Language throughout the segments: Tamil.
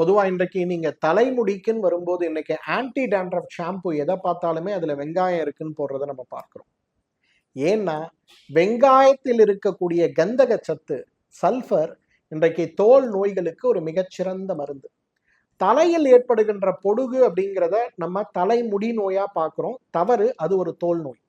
பொதுவாக இன்றைக்கு நீங்கள் தலைமுடிக்குன்னு வரும்போது இன்றைக்கி ஆன்டி டேண்ட்ரஃப் ஷாம்பு எதை பார்த்தாலுமே அதில் வெங்காயம் இருக்குன்னு போடுறத நம்ம பார்க்குறோம். ஏன்னா வெங்காயத்தில் இருக்கக்கூடிய கந்தக சத்து சல்ஃபர் இன்றைக்கு தோல் நோய்களுக்கு ஒரு மிகச்சிறந்த மருந்து. தலையில் ஏற்படுகின்ற பொடுகு அப்படிங்கிறத நம்ம தலைமுடி நோயா பார்க்குறோம். தவறு அது ஒரு தோல் நோய்.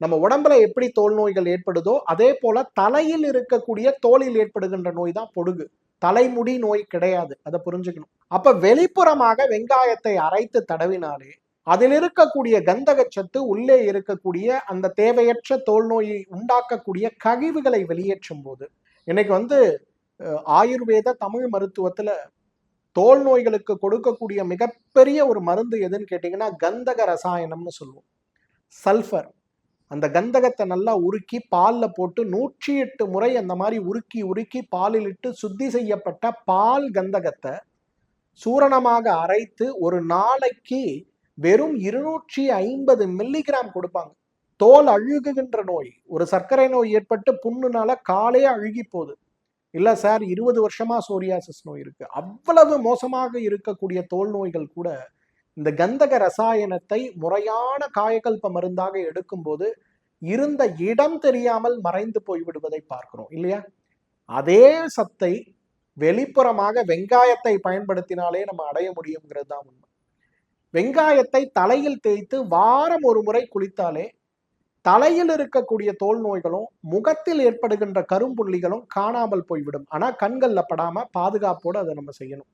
நம்ம உடம்புல எப்படி தோல் நோய்கள் ஏற்படுதோ அதே போல தலையில் இருக்கக்கூடிய தோலில் ஏற்படுகின்ற நோய் தான் பொடுகு. தலைமுடி நோய் கிடையாது அதை புரிஞ்சுக்கணும். அப்ப வெளிப்புறமாக வெங்காயத்தை அரைத்து தடவினாலே அதில் இருக்கக்கூடிய கந்தக சத்து உள்ளே இருக்கக்கூடிய அந்த தேவையற்ற தோல் நோயை உண்டாக்கக்கூடிய கழிவுகளை வெளியேற்றும் போது இன்னைக்கு வந்து ஆயுர்வேத தமிழ் மருத்துவத்துல தோல் நோய்களுக்கு கொடுக்கக்கூடிய மிகப்பெரிய ஒரு மருந்து எதுன்னு கேட்டிங்கன்னா கந்தக ரசாயனம்னு சொல்லுவோம். சல்ஃபர். அந்த கந்தகத்தை நல்லா உருக்கி பாலில் போட்டு நூற்றி எட்டு முறை அந்த மாதிரி உருக்கி உருக்கி பாலில் இட்டு சுத்தி செய்யப்பட்ட பால் கந்தகத்தை சூரணமாக அரைத்து ஒரு நாளைக்கு வெறும் இருநூற்றி ஐம்பது மில்லிகிராம் கொடுப்பாங்க. தோல் அழுகுகின்ற நோய். ஒரு சர்க்கரை நோய் ஏற்பட்டு புண்ணுனால காலே அழுகி போகுது. இல்லை சார் இருபது வருஷமா சோரியாசிஸ் நோய் இருக்கு. அவ்வளவு மோசமாக இருக்கக்கூடிய தோல் நோய்கள் கூட இந்த கந்தக ரசாயனத்தை முறையான காயகல்ப மருந்தாக எடுக்கும்போது இருந்த இடம் தெரியாமல் மறைந்து போய் விடுவதை பார்க்கிறோம் இல்லையா? அதே சத்தை வெளிப்புறமாக வெங்காயத்தை பயன்படுத்தினாலே நம்ம அடைய முடியுங்கிறது தான் உண்மை. வெங்காயத்தை தலையில் தேய்த்து வாரம் ஒரு முறை குளித்தாலே தலையில் இருக்கக்கூடிய தோல் நோய்களும் முகத்தில் ஏற்படுகின்ற கரும்புள்ளிகளும் காணாமல் போய்விடும். ஆனால் கண்களில் படாமல் பாதுகாப்போடு அதை நம்ம செய்யணும்.